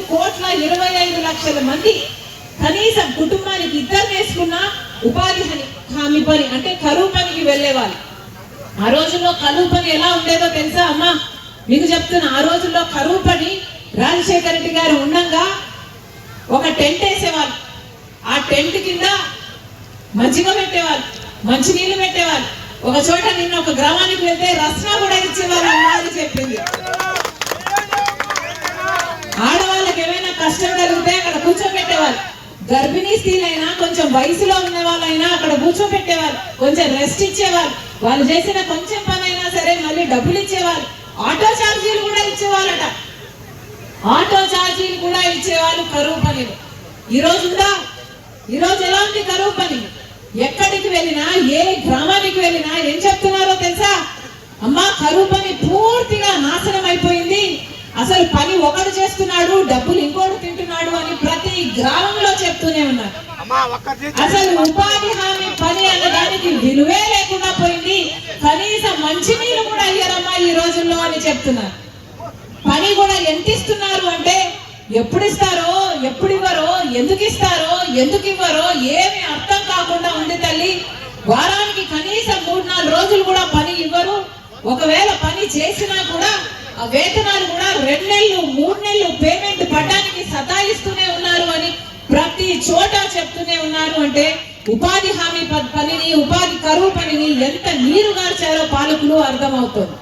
కోట్ల ఇరవై ఐదు లక్షల మంది కనీసం కుటుంబానికి ఇద్దరు వేసుకున్న ఉపాధి హామీ- హామీ పని అంటే కరువు పనికి వెళ్ళేవాళ్ళు. ఆ రోజుల్లో కరువు పని ఎలా ఉండేదో తెలుసా అమ్మా? మీకు చెప్తున్నా ఆ రోజుల్లో కరువు పని రాజశేఖర రెడ్డి గారు ఉండగా ఒక టెంట్ వేసేవాళ్ళు. ఆ టెంట్ కింద మజ్జిగ పెట్టేవాళ్ళు మంచినీళ్ళు పెట్టేవాళ్ళు. ఒక చోట నిన్న ఒక గ్రామానికి వెళ్తే రస్నా కూడా ఇచ్చేవాళ్ళు అమ్మా అని చెప్పింది. కూర్చోబెట్టేవాళ్ళు గర్భిణీ స్త్రీలైనా కొంచెం వయసులో ఉన్న వాళ్ళైనా అక్కడ కూర్చోబెట్టేవాళ్ళు కొంచెం రెస్ట్ ఇచ్చేవాళ్ళు వాళ్ళు చేసిన కొంచెం పనైనా సరే మళ్ళీ డబ్బులు ఇచ్చేవాళ్ళు ఆటో ఛార్జీలు కూడా ఇచ్చేవాళ్ళట ఆటో ఛార్జీలు కూడా ఇచ్చేవాళ్ళు కరువు పనిలో. ఈరోజు ఉందా? ఈ రోజు ఎలా ఉంది కరువు పని? ఎక్కడికి వెళ్ళినా ఏ గ్రామానికి వెళ్ళినా ఏం చెప్తున్నారో తెలుసా? అమ్మా కరువు పని పూర్తిగా నాశనం అయిపోయింది. అసలు పని ఒకడు చేస్తున్నాడు డబ్బులు ఇంకోటి తింటున్నాడు. గ్రామంలో చెప్తూనే ఉన్నారు. అసలు ఉపాధి హామీ పని అన్న దానికి విలువే లేకుండా పోయింది. కనీసం మంచినీళ్ళు కూడా అయ్యారమ్మా ఈ రోజుల్లో అని చెప్తున్నారు. పని కూడా ఎంత ఇస్తున్నారు అంటే ఎప్పుడు ఇస్తారో ఎప్పుడు ఇవ్వరో ఎందుకు ఇస్తారో ఎందుకు ఇవ్వరో ఏమి అర్థం కాకుండా ఉంది తల్లి. వారానికి కనీసం మూడు నాలుగు రోజులు కూడా పని ఇవ్వరు. ఒకవేళ పని చేసినా కూడా ఆ వేతనాలు కూడా రెండు నెలలు మూడు నెలలు పేమెంట్ పడ్డానికి సతాయిస్తూనే ఉన్నారు. ప్రతి చోట చెప్తూనే ఉన్నారు అంటే ఉపాధి హామీ పనిని ఉపాధి కరువు పనిని ఎంత నీరు గార్చారో పాలకులు అర్థమవుతుంది.